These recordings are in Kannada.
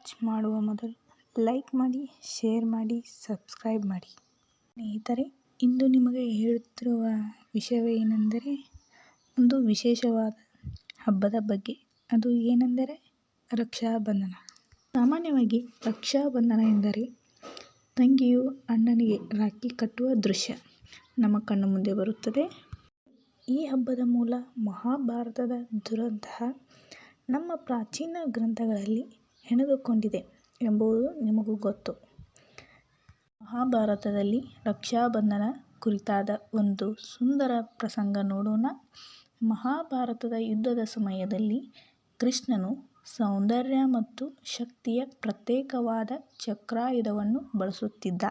ವಾಚ್ ಮಾಡುವ ಮೊದಲು ಲೈಕ್ ಮಾಡಿ ಶೇರ್ ಮಾಡಿ ಸಬ್ಸ್ಕ್ರೈಬ್ ಮಾಡಿ. ಸ್ನೇಹಿತರೆ, ಇಂದು ನಿಮಗೆ ಹೇಳುತ್ತಿರುವ ವಿಷಯವೇನೆಂದರೆ ಒಂದು ವಿಶೇಷವಾದ ಹಬ್ಬದ ಬಗ್ಗೆ. ಅದು ಏನೆಂದರೆ, ರಕ್ಷಾಬಂಧನ. ಸಾಮಾನ್ಯವಾಗಿ ರಕ್ಷಾಬಂಧನ ಎಂದರೆ, ತಂಗಿಯು ಅಣ್ಣನಿಗೆ ರಾಖಿ ಕಟ್ಟುವ ದೃಶ್ಯ ನಮ್ಮ ಕಣ್ಣು ಮುಂದೆ ಬರುತ್ತದೆ. ಈ ಹಬ್ಬದ ಮೂಲ ಮಹಾಭಾರತದ ದುರಂತಹ ನಮ್ಮ ಪ್ರಾಚೀನ ಗ್ರಂಥಗಳಲ್ಲಿ ಹೆಣೆದುಕೊಂಡಿದೆ ಎಂಬುದು ನಿಮಗೂ ಗೊತ್ತು. ಮಹಾಭಾರತದಲ್ಲಿ ರಕ್ಷಾಬಂಧನ ಕುರಿತಾದ ಒಂದು ಸುಂದರ ಪ್ರಸಂಗ ನೋಡೋಣ. ಮಹಾಭಾರತದ ಯುದ್ಧದ ಸಮಯದಲ್ಲಿ ಕೃಷ್ಣನು ಸೌಂದರ್ಯ ಮತ್ತು ಶಕ್ತಿಯ ಪ್ರತ್ಯೇಕವಾದ ಚಕ್ರಾಯುಧವನ್ನು ಬಳಸುತ್ತಿದ್ದ.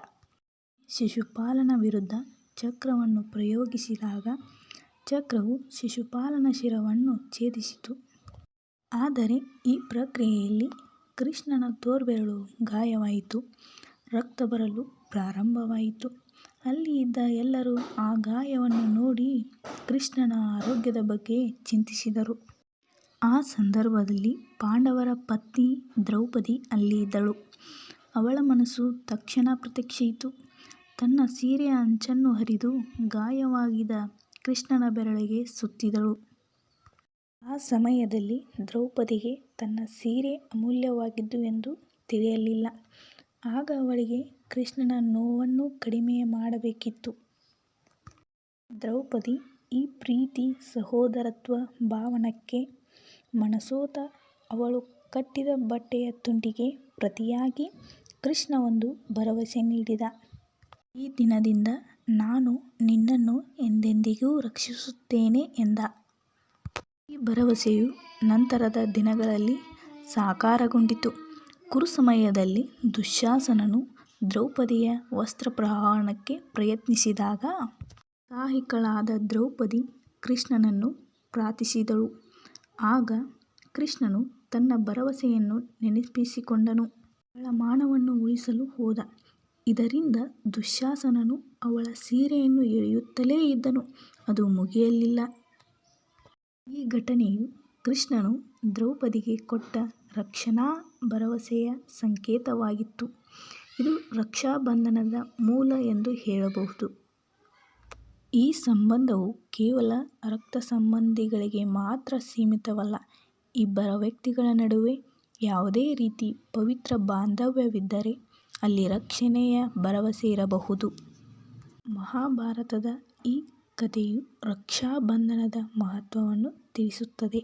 ಶಿಶುಪಾಲನ ವಿರುದ್ಧ ಚಕ್ರವನ್ನು ಪ್ರಯೋಗಿಸಿದಾಗ ಚಕ್ರವು ಶಿಶುಪಾಲನ ಶಿರವನ್ನು ಛೇದಿಸಿತು. ಆದರೆ ಈ ಪ್ರಕ್ರಿಯೆಯಲ್ಲಿ ಕೃಷ್ಣನ ತೋರ್ಬೆರಳು ಗಾಯವಾಯಿತು, ರಕ್ತ ಬರಲು ಪ್ರಾರಂಭವಾಯಿತು. ಅಲ್ಲಿ ಇದ್ದ ಎಲ್ಲರೂ ಆ ಗಾಯವನ್ನು ನೋಡಿ ಕೃಷ್ಣನ ಆರೋಗ್ಯದ ಬಗ್ಗೆ ಚಿಂತಿಸಿದರು. ಆ ಸಂದರ್ಭದಲ್ಲಿ ಪಾಂಡವರ ಪತ್ನಿ ದ್ರೌಪದಿ ಅಲ್ಲಿ ಇದ್ದಳು ಅವಳ ಮನಸ್ಸು ತಕ್ಷಣ ಪ್ರತ್ಯಕ್ಷಿಸಿತು ತನ್ನ ಸೀರೆಯ ಅಂಚನ್ನು ಹರಿದು ಗಾಯವಾಗಿದ ಕೃಷ್ಣನ ಬೆರಳಿಗೆ ಸುತ್ತಿದಳು. ಆ ಸಮಯದಲ್ಲಿ ದ್ರೌಪದಿಗೆ ತನ್ನ ಸೀರೆ ಅಮೂಲ್ಯವಾಗಿದ್ದು ಎಂದು ತಿಳಿಯಲಿಲ್ಲ. ಆಗ ಅವಳಿಗೆ ಕೃಷ್ಣನ ನೋವನ್ನು ಕಡಿಮೆ ಮಾಡಬೇಕಿತ್ತು. ದ್ರೌಪದಿ ಈ ಪ್ರೀತಿ ಸಹೋದರತ್ವ ಭಾವನಕ್ಕೆ ಮನಸೋತ ಅವಳು ಕಟ್ಟಿದ ಬಟ್ಟೆಯ ತುಂಡಿಗೆ ಪ್ರತಿಯಾಗಿ ಕೃಷ್ಣ ಒಂದು ಭರವಸೆ ನೀಡಿದ. ಈ ದಿನದಿಂದ ನಾನು ನಿನ್ನನ್ನು ಎಂದೆಂದಿಗೂ ರಕ್ಷಿಸುತ್ತೇನೆ ಎಂದ. ಈ ಭರವಸೆಯು ನಂತರದ ದಿನಗಳಲ್ಲಿ ಸಾಕಾರಗೊಂಡಿತು. ಕುರುಸಮಯದಲ್ಲಿ ದುಶ್ಯಾಸನನು ದ್ರೌಪದಿಯ ವಸ್ತ್ರಾಪಹರಣಕ್ಕೆ ಪ್ರಯತ್ನಿಸಿದಾಗ ಸಾಹಿಕಳಾದ ದ್ರೌಪದಿ ಕೃಷ್ಣನನ್ನು ಪ್ರಾರ್ಥಿಸಿದಳು. ಆಗ ಕೃಷ್ಣನು ತನ್ನ ಭರವಸೆಯನ್ನು ನೆನಪಿಸಿಕೊಂಡನು. ಅವಳ ಮಾನವನ್ನು ಉಳಿಸಲು ಹೋದ. ಇದರಿಂದ ದುಶ್ಯಾಸನನು ಅವಳ ಸೀರೆಯನ್ನು ಎಳೆಯುತ್ತಲೇ ಇದ್ದನು. ಅದು ಮುಗಿಯಲಿಲ್ಲ. ಈ ಘಟನೆಯು ಕೃಷ್ಣನು ದ್ರೌಪದಿಗೆ ಕೊಟ್ಟ ರಕ್ಷಣಾ ಭರವಸೆಯ ಸಂಕೇತವಾಗಿತ್ತು. ಇದು ರಕ್ಷಾಬಂಧನದ ಮೂಲ ಎಂದು ಹೇಳಬಹುದು. ಈ ಸಂಬಂಧವು ಕೇವಲ ರಕ್ತ ಸಂಬಂಧಿಗಳಿಗೆ ಮಾತ್ರ ಸೀಮಿತವಲ್ಲ, ಇಬ್ಬರ ವ್ಯಕ್ತಿಗಳ ನಡುವೆ ಯಾವುದೇ ರೀತಿ ಪವಿತ್ರ ಬಾಂಧವ್ಯವಿದ್ದರೆ ಅಲ್ಲಿ ರಕ್ಷಣೆಯ ಭರವಸೆ ಇರಬಹುದು. ಮಹಾಭಾರತದ ಈ ಕಥೆಯು ರಕ್ಷಾಬಂಧನದ ಮಹತ್ವವನ್ನು ತಿಳಿಸುತ್ತದೆ.